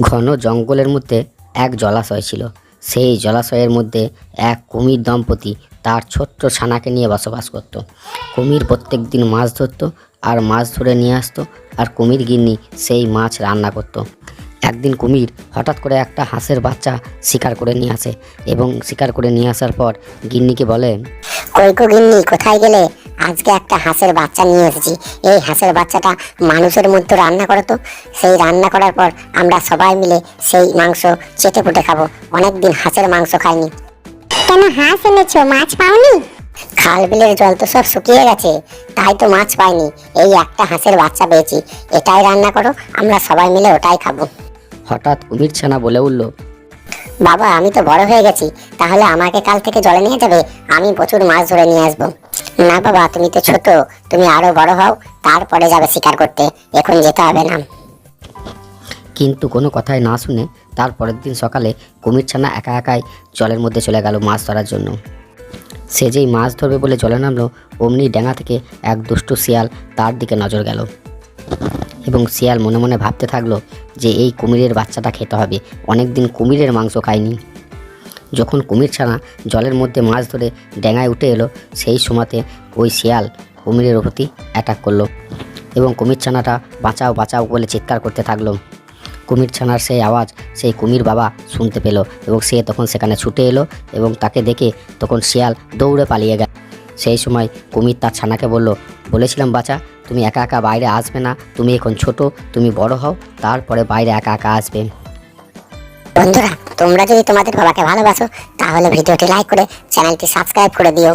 ঘন জঙ্গলের মধ্যে এক জলাশয় ছিল। সেই জলাশয়ের মধ্যে এক কুমির দম্পতি তার ছোট্ট ছানাকে নিয়ে বসবাস করত। কুমির প্রত্যেক দিন মাছ ধরতো আর মাছ ধরে নিয়ে আসতো আর কুমির গিন্নি সেই মাছ রান্না করত। একদিন কুমির হঠাৎ করে একটা হাঁসের বাচ্চা শিকার করে নিয়ে আসে এবং শিকার করে নিয়ে আসার পর গিন্নিকে বলে কোথায় গেলে? আজকে একটা হাঁসের বাচ্চা নিয়ে এসেছি। এই হাঁসের বাচ্চাটা মানুষের মধ্যে রান্না করো তো। সেই রান্না করার পর আমরা সবাই মিলে সেই মাংস চেটে পুটে খাব। অনেকদিন হাঁসের মাংস খাইনি। কেন হাঁস এনেছো? মাছ পাওনি? খাল বিলের জল তো সব শুকিয়ে গেছে তাই তো মাছ পাইনি। এই একটা হাঁসের বাচ্চা পেয়েছি এটাই রান্না করো আমরা সবাই মিলে ওটাই খাব। হঠাৎ কুমির ছানা বলে উঠল বাবা, আমি তো বড় হয়ে গেছি। তাহলে আমাকে কাল থেকে জলে নিয়ে যাবে? আমি প্রচুর মাছ ধরে নিয়ে আসব। না বাবা, তুমি তো ছোট, তুমি আরও বড় হও, তারপরে যাবে শিকার করতে। এখন যেতে হবে না। কিন্তু কোনো কথাই না শুনে তার পরের দিন সকালে কুমির ছানা একা একাই জলের মধ্যে চলে গেল মাছ ধরার জন্য। সে যেই মাছ ধরবে বলে জলে নামলো, অমনি ডেঙা থেকে এক দুষ্টু শিয়াল তার দিকে নজর গেল। এবং শিয়াল মনে মনে ভাবতে থাকল যে এই কুমিরের বাচ্চাটা খেতে হবে। অনেক দিন কুমিরের মাংস খায়নি। যখন কুমির ছানা জলের মধ্যে মাছ ধরে ডেঙায় উঠে এলো, সেই সময়তে ওই শিয়াল কুমিরের প্রতি অ্যাটাক করল এবং কুমির ছানাটা বাঁচাও বাঁচাও বলে চিৎকার করতে থাকল। কুমির ছানার সেই আওয়াজ সেই কুমির বাবা শুনতে পেল এবং সে তখন সেখানে ছুটে এলো এবং তাকে দেখে তখন শিয়াল দৌড়ে পালিয়ে গেল। সেই সময় কুমির তার ছানাকে বলল, বলেছিলাম বাচ্চা তুমি একা একা বাইরে আসবে না, তুমি এখন ছোট, তুমি বড় হও, তারপরে বাইরে একা একা আসবে। বন্ধুরা, তোমরা যদি তোমাদের বাবাকে ভালোবাসো, তাহলে ভিডিওটি লাইক করে চ্যানেলটি সাবস্ক্রাইব করে দিও।